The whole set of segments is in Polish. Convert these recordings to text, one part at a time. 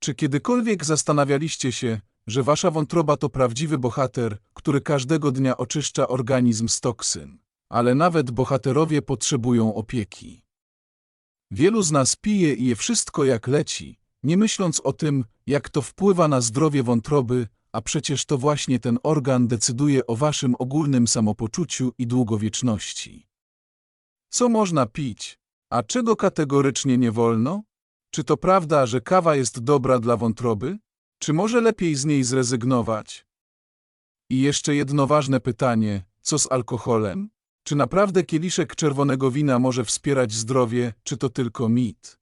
Czy kiedykolwiek zastanawialiście się, że wasza wątroba to prawdziwy bohater, który każdego dnia oczyszcza organizm z toksyn? Ale nawet bohaterowie potrzebują opieki. Wielu z nas pije i je wszystko jak leci, nie myśląc o tym, jak to wpływa na zdrowie wątroby, a przecież to właśnie ten organ decyduje o waszym ogólnym samopoczuciu i długowieczności. Co można pić, a czego kategorycznie nie wolno? Czy to prawda, że kawa jest dobra dla wątroby? Czy może lepiej z niej zrezygnować? I jeszcze jedno ważne pytanie, co z alkoholem? Czy naprawdę kieliszek czerwonego wina może wspierać zdrowie, czy to tylko mit?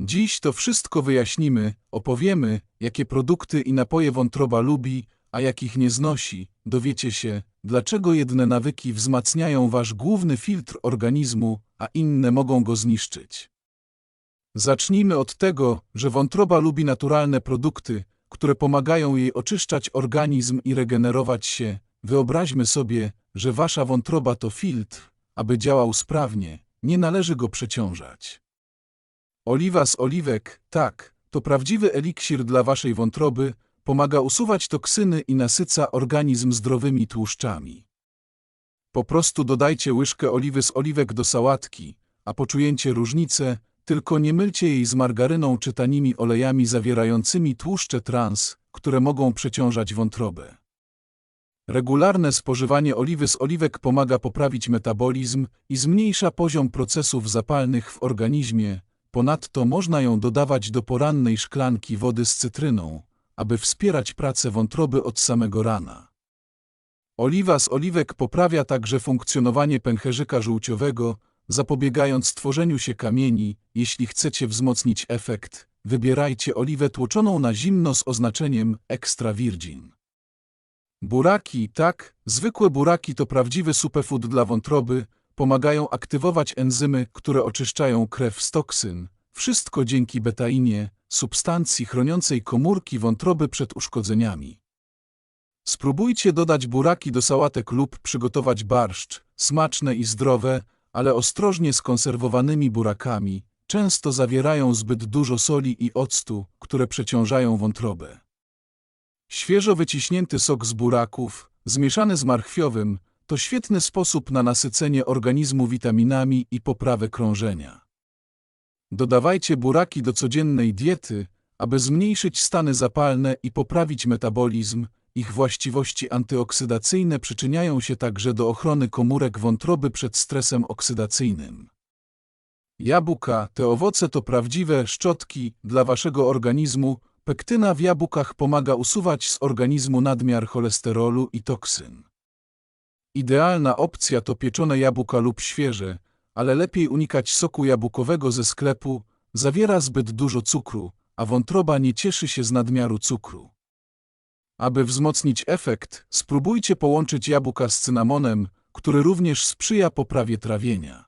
Dziś to wszystko wyjaśnimy, opowiemy, jakie produkty i napoje wątroba lubi, a jakich nie znosi, dowiecie się, dlaczego jedne nawyki wzmacniają wasz główny filtr organizmu, a inne mogą go zniszczyć. Zacznijmy od tego, że wątroba lubi naturalne produkty, które pomagają jej oczyszczać organizm i regenerować się. Wyobraźmy sobie, że wasza wątroba to filtr, aby działał sprawnie, nie należy go przeciążać. Oliwa z oliwek, tak, to prawdziwy eliksir dla waszej wątroby, pomaga usuwać toksyny i nasyca organizm zdrowymi tłuszczami. Po prostu dodajcie łyżkę oliwy z oliwek do sałatki, a poczujecie różnicę, tylko nie mylcie jej z margaryną czy tanimi olejami zawierającymi tłuszcze trans, które mogą przeciążać wątrobę. Regularne spożywanie oliwy z oliwek pomaga poprawić metabolizm i zmniejsza poziom procesów zapalnych w organizmie, ponadto można ją dodawać do porannej szklanki wody z cytryną, aby wspierać pracę wątroby od samego rana. Oliwa z oliwek poprawia także funkcjonowanie pęcherzyka żółciowego, zapobiegając tworzeniu się kamieni. Jeśli chcecie wzmocnić efekt, wybierajcie oliwę tłoczoną na zimno z oznaczeniem extra virgin. Buraki, tak, zwykłe buraki to prawdziwy superfood dla wątroby, pomagają aktywować enzymy, które oczyszczają krew z toksyn. Wszystko dzięki betainie, substancji chroniącej komórki wątroby przed uszkodzeniami. Spróbujcie dodać buraki do sałatek lub przygotować barszcz, smaczne i zdrowe, ale ostrożnie skonserwowanymi burakami, często zawierają zbyt dużo soli i octu, które przeciążają wątrobę. Świeżo wyciśnięty sok z buraków, zmieszany z marchwiowym, to świetny sposób na nasycenie organizmu witaminami i poprawę krążenia. Dodawajcie buraki do codziennej diety, aby zmniejszyć stany zapalne i poprawić metabolizm. Ich właściwości antyoksydacyjne przyczyniają się także do ochrony komórek wątroby przed stresem oksydacyjnym. Jabłka, te owoce to prawdziwe szczotki dla waszego organizmu. Pektyna w jabłkach pomaga usuwać z organizmu nadmiar cholesterolu i toksyn. Idealna opcja to pieczone jabłka lub świeże, ale lepiej unikać soku jabłkowego ze sklepu, zawiera zbyt dużo cukru, a wątroba nie cieszy się z nadmiaru cukru. Aby wzmocnić efekt, spróbujcie połączyć jabłka z cynamonem, który również sprzyja poprawie trawienia.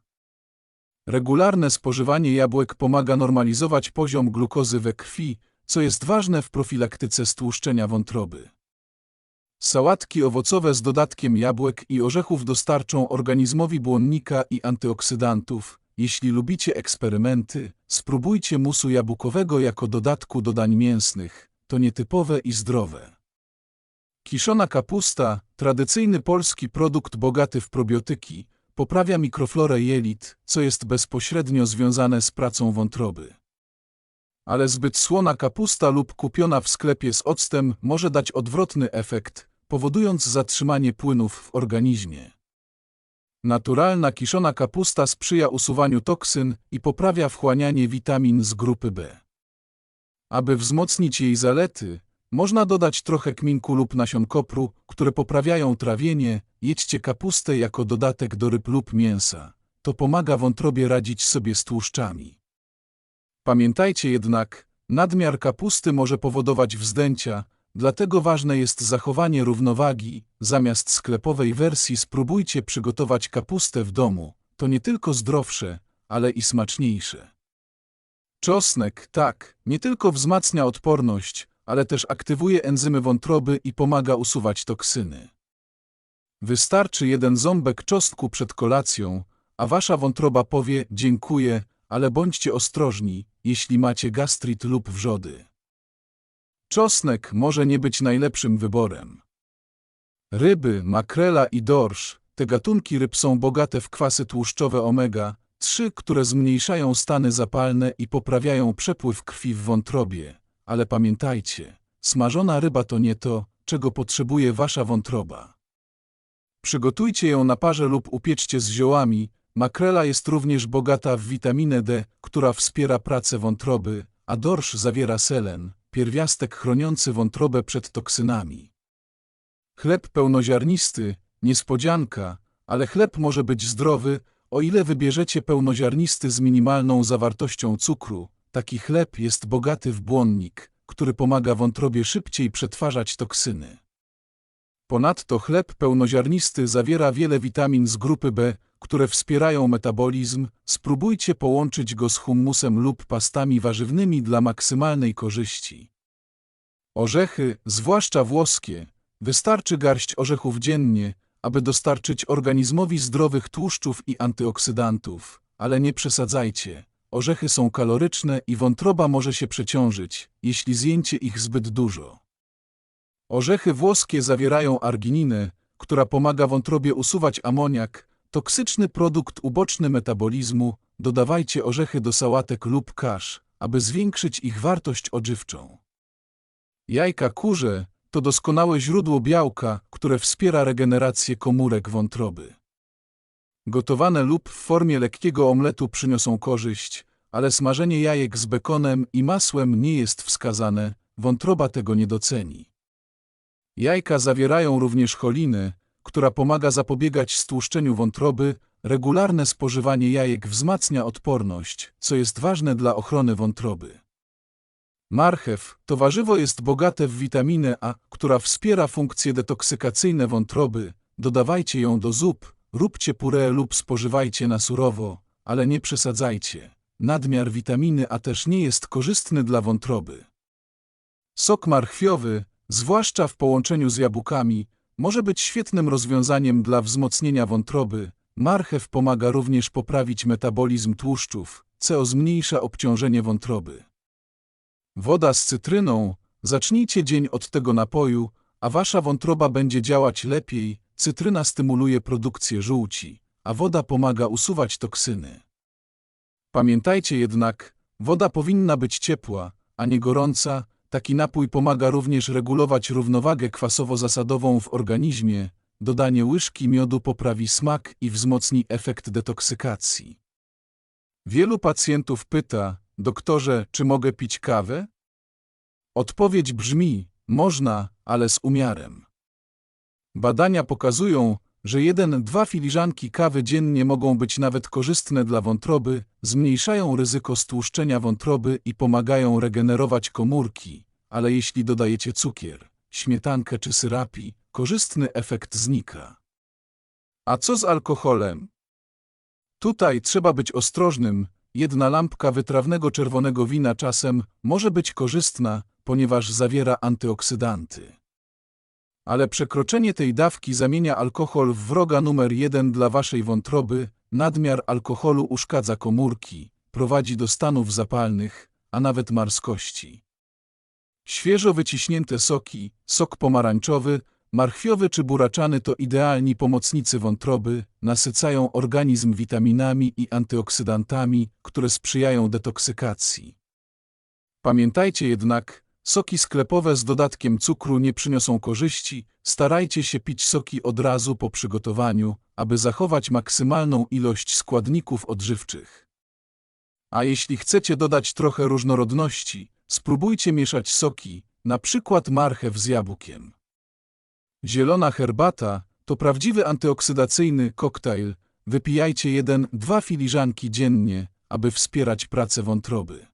Regularne spożywanie jabłek pomaga normalizować poziom glukozy we krwi, co jest ważne w profilaktyce stłuszczenia wątroby. Sałatki owocowe z dodatkiem jabłek i orzechów dostarczą organizmowi błonnika i antyoksydantów. Jeśli lubicie eksperymenty, spróbujcie musu jabłkowego jako dodatku do dań mięsnych. To nietypowe i zdrowe. Kiszona kapusta, tradycyjny polski produkt bogaty w probiotyki, poprawia mikroflorę jelit, co jest bezpośrednio związane z pracą wątroby. Ale zbyt słona kapusta lub kupiona w sklepie z octem może dać odwrotny efekt, powodując zatrzymanie płynów w organizmie. Naturalna kiszona kapusta sprzyja usuwaniu toksyn i poprawia wchłanianie witamin z grupy B. Aby wzmocnić jej zalety, można dodać trochę kminku lub nasion kopru, które poprawiają trawienie, jedźcie kapustę jako dodatek do ryb lub mięsa. To pomaga wątrobie radzić sobie z tłuszczami. Pamiętajcie jednak, nadmiar kapusty może powodować wzdęcia, dlatego ważne jest zachowanie równowagi. Zamiast sklepowej wersji spróbujcie przygotować kapustę w domu. To nie tylko zdrowsze, ale i smaczniejsze. Czosnek, tak, nie tylko wzmacnia odporność, ale też aktywuje enzymy wątroby i pomaga usuwać toksyny. Wystarczy jeden ząbek czosnku przed kolacją, a wasza wątroba powie dziękuję, ale bądźcie ostrożni, jeśli macie gastrit lub wrzody. Czosnek może nie być najlepszym wyborem. Ryby, makrela i dorsz, te gatunki ryb są bogate w kwasy tłuszczowe omega-3, które zmniejszają stany zapalne i poprawiają przepływ krwi w wątrobie. Ale pamiętajcie, smażona ryba to nie to, czego potrzebuje wasza wątroba. Przygotujcie ją na parze lub upieczcie z ziołami. Makrela jest również bogata w witaminę D, która wspiera pracę wątroby, a dorsz zawiera selen, pierwiastek chroniący wątrobę przed toksynami. Chleb pełnoziarnisty, niespodzianka, ale chleb może być zdrowy, o ile wybierzecie pełnoziarnisty z minimalną zawartością cukru. Taki chleb jest bogaty w błonnik, który pomaga wątrobie szybciej przetwarzać toksyny. Ponadto chleb pełnoziarnisty zawiera wiele witamin z grupy B, które wspierają metabolizm. Spróbujcie połączyć go z hummusem lub pastami warzywnymi dla maksymalnej korzyści. Orzechy, zwłaszcza włoskie, wystarczy garść orzechów dziennie, aby dostarczyć organizmowi zdrowych tłuszczów i antyoksydantów, ale nie przesadzajcie. Orzechy są kaloryczne i wątroba może się przeciążyć, jeśli zjęcie ich zbyt dużo. Orzechy włoskie zawierają argininę, która pomaga wątrobie usuwać amoniak, toksyczny produkt uboczny metabolizmu. Dodawajcie orzechy do sałatek lub kasz, aby zwiększyć ich wartość odżywczą. Jajka kurze to doskonałe źródło białka, które wspiera regenerację komórek wątroby. Gotowane lub w formie lekkiego omletu przyniosą korzyść, ale smażenie jajek z bekonem i masłem nie jest wskazane, wątroba tego nie doceni. Jajka zawierają również cholinę, która pomaga zapobiegać stłuszczeniu wątroby, regularne spożywanie jajek wzmacnia odporność, co jest ważne dla ochrony wątroby. Marchew to warzywo jest bogate w witaminę A, która wspiera funkcje detoksykacyjne wątroby. Dodawajcie ją do zup, róbcie puree lub spożywajcie na surowo, ale nie przesadzajcie. Nadmiar witaminy A też nie jest korzystny dla wątroby. Sok marchwiowy, zwłaszcza w połączeniu z jabłkami, może być świetnym rozwiązaniem dla wzmocnienia wątroby. Marchew pomaga również poprawić metabolizm tłuszczów, co zmniejsza obciążenie wątroby. Woda z cytryną. Zacznijcie dzień od tego napoju, a wasza wątroba będzie działać lepiej. Cytryna stymuluje produkcję żółci, a woda pomaga usuwać toksyny. Pamiętajcie jednak, woda powinna być ciepła, a nie gorąca. Taki napój pomaga również regulować równowagę kwasowo-zasadową w organizmie. Dodanie łyżki miodu poprawi smak i wzmocni efekt detoksykacji. Wielu pacjentów pyta, doktorze, czy mogę pić kawę? Odpowiedź brzmi, można, ale z umiarem. Badania pokazują, że jeden-dwa filiżanki kawy dziennie mogą być nawet korzystne dla wątroby, zmniejszają ryzyko stłuszczenia wątroby i pomagają regenerować komórki, ale jeśli dodajecie cukier, śmietankę czy syrapi, korzystny efekt znika. A co z alkoholem? Tutaj trzeba być ostrożnym, jedna lampka wytrawnego czerwonego wina czasem może być korzystna, ponieważ zawiera antyoksydanty. Ale przekroczenie tej dawki zamienia alkohol w wroga numer jeden dla waszej wątroby, nadmiar alkoholu uszkadza komórki, prowadzi do stanów zapalnych, a nawet marskości. Świeżo wyciśnięte soki, sok pomarańczowy, marchwiowy czy buraczany to idealni pomocnicy wątroby, nasycają organizm witaminami i antyoksydantami, które sprzyjają detoksykacji. Pamiętajcie jednak, Soki sklepowe z dodatkiem cukru nie przyniosą korzyści, starajcie się pić soki od razu po przygotowaniu, aby zachować maksymalną ilość składników odżywczych. A jeśli chcecie dodać trochę różnorodności, spróbujcie mieszać soki, na przykład marchew z jabłkiem. Zielona herbata to prawdziwy antyoksydacyjny koktajl. Wypijajcie 1-2 filiżanki dziennie, aby wspierać pracę wątroby.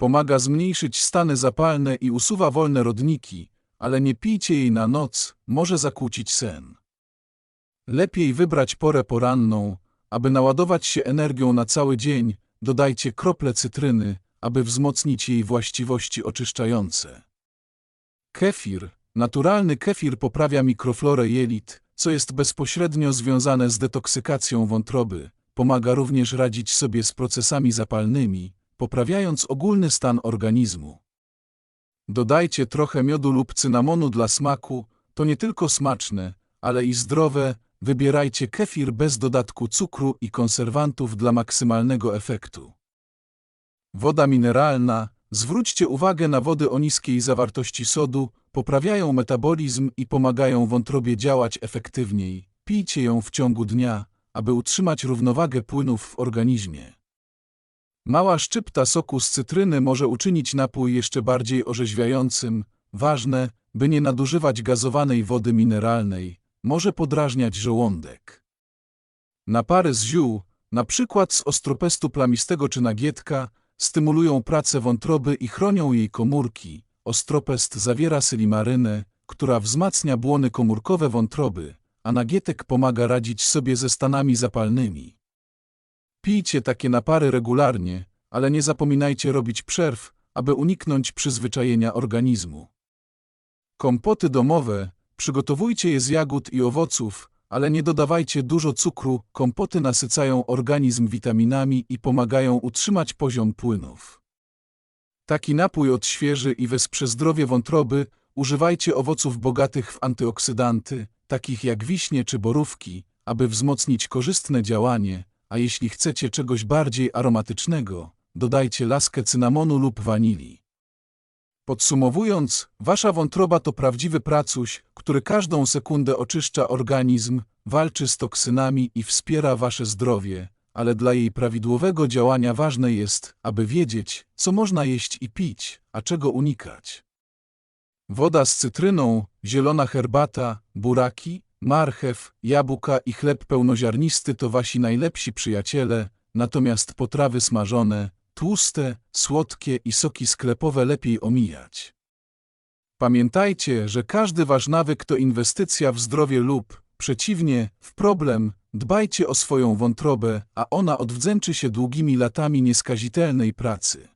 Pomaga zmniejszyć stany zapalne i usuwa wolne rodniki, ale nie pijcie jej na noc, może zakłócić sen. Lepiej wybrać porę poranną, aby naładować się energią na cały dzień, dodajcie krople cytryny, aby wzmocnić jej właściwości oczyszczające. Kefir, naturalny kefir poprawia mikroflorę jelit, co jest bezpośrednio związane z detoksykacją wątroby, pomaga również radzić sobie z procesami zapalnymi, poprawiając ogólny stan organizmu. Dodajcie trochę miodu lub cynamonu dla smaku, to nie tylko smaczne, ale i zdrowe. Wybierajcie kefir bez dodatku cukru i konserwantów dla maksymalnego efektu. Woda mineralna. Zwróćcie uwagę na wody o niskiej zawartości sodu, poprawiają metabolizm i pomagają wątrobie działać efektywniej. Pijcie ją w ciągu dnia, aby utrzymać równowagę płynów w organizmie. Mała szczypta soku z cytryny może uczynić napój jeszcze bardziej orzeźwiającym. Ważne, by nie nadużywać gazowanej wody mineralnej, może podrażniać żołądek. Napary z ziół, na przykład z ostropestu plamistego czy nagietka, stymulują pracę wątroby i chronią jej komórki. Ostropest zawiera sylimarynę, która wzmacnia błony komórkowe wątroby, a nagietek pomaga radzić sobie ze stanami zapalnymi. Pijcie takie napary regularnie, ale nie zapominajcie robić przerw, aby uniknąć przyzwyczajenia organizmu. Kompoty domowe, przygotowujcie je z jagód i owoców, ale nie dodawajcie dużo cukru. Kompoty nasycają organizm witaminami i pomagają utrzymać poziom płynów. Taki napój odświeży i wesprze zdrowie wątroby. Używajcie owoców bogatych w antyoksydanty, takich jak wiśnie czy borówki, aby wzmocnić korzystne działanie, a jeśli chcecie czegoś bardziej aromatycznego, dodajcie laskę cynamonu lub wanilii. Podsumowując, wasza wątroba to prawdziwy pracuś, który każdą sekundę oczyszcza organizm, walczy z toksynami i wspiera wasze zdrowie, ale dla jej prawidłowego działania ważne jest, aby wiedzieć, co można jeść i pić, a czego unikać. Woda z cytryną, zielona herbata, buraki, marchew, jabłka i chleb pełnoziarnisty to wasi najlepsi przyjaciele, natomiast potrawy smażone, tłuste, słodkie i soki sklepowe lepiej omijać. Pamiętajcie, że każdy wasz nawyk to inwestycja w zdrowie lub, przeciwnie, w problem. Dbajcie o swoją wątrobę, a ona odwdzięczy się długimi latami nieskazitelnej pracy.